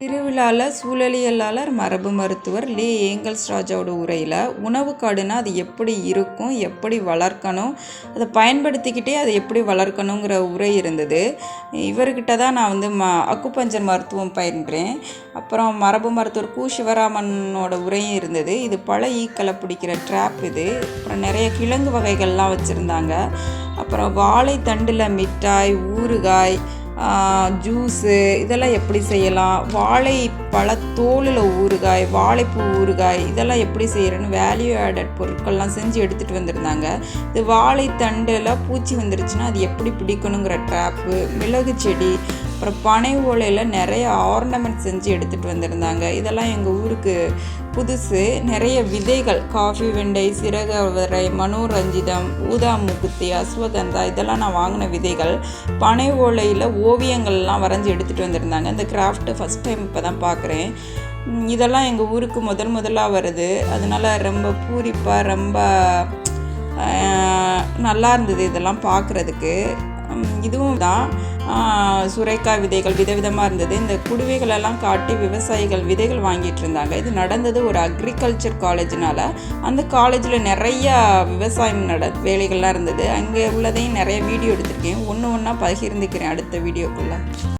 திருவிழாவில் சூழலியலாளர் மரபு மருத்துவர் லே ஏங்கல்ஸ் ராஜாவோட உரையில் உணவு காடுனா அது எப்படி இருக்கும் எப்படி வளர்க்கணும் அதை பயன்படுத்திக்கிட்டே அதை எப்படி வளர்க்கணுங்கிற உரை இருந்தது. இவர்கிட்ட தான் நான் வந்து ம அக்குப்பஞ்சர் மருத்துவம் பயின்றேன். அப்புறம் மரபு மருத்துவர் கு. சிவராமனோட உரையும் இருந்தது. இது பல ஈக்களை பிடிக்கிற ட்ராப் இது. அப்புறம் நிறைய கிழங்கு வகைகள்லாம் வச்சுருந்தாங்க. அப்புறம் வாழைத்தண்டில் மிட்டாய் ஊறுகாய் ஜூஸு இதெல்லாம் எப்படி செய்யலாம்? வாழை தோலில் ஊறுகாய் வாழைப்பூ ஊறுகாய் இதெல்லாம் எப்படி செய்கிறேன்னு வேல்யூ ஆடட் பொருட்கள்லாம் செஞ்சு எடுத்துகிட்டு வந்திருந்தாங்க. இது வாழைத்தண்டில் பூச்சி வந்துருச்சுன்னா அது எப்படி பிடிக்கணுங்கிற ட்ராப்பு மிளகு செடி அப்புறம் பனை ஓலையில் நிறைய ஆர்னமெண்ட் செஞ்சு எடுத்துகிட்டு வந்திருந்தாங்க. இதெல்லாம் எங்கள் ஊருக்கு புதுசு நிறைய விதைகள் காஃபி வெண்டை சிறகவரை மனோரஞ்சிதம் ஊதா முகுத்தி அஸ்வகந்தா இதெல்லாம் நான் வாங்கின விதைகள். பனை ஓலையில் ஓவியங்கள்லாம் வரைஞ்சி எடுத்துகிட்டு வந்திருந்தாங்க. இந்த கிராஃப்ட்டு ஃபஸ்ட் டைம் இப்போ தான் பார்க்குறேன் இதெல்லாம் எங்கள் ஊருக்கு முதல் முதலாக வருது. அதனால் ரொம்ப பூரிப்பாக ரொம்ப நல்லா இருந்தது இதெல்லாம் பார்க்குறதுக்கு இதுவும் தான். சுரைக்காய் விதைகள் விதவிதமாக இருந்தது. இந்த குடுவைகளெல்லாம் காட்டி விவசாயிகள் விதைகள் வாங்கிட்டு இருந்தாங்க. இது நடந்தது ஒரு அக்ரிகல்ச்சர் காலேஜினால் அந்த காலேஜில் நிறையா விவசாயம் நட வேலைகள்லாம் இருந்தது. அங்கே உள்ளதையும் நிறைய வீடியோ எடுத்திருக்கேன். ஒன்று ஒன்றா பகிர்ந்துக்கிறேன் அடுத்த வீடியோக்குள்ளே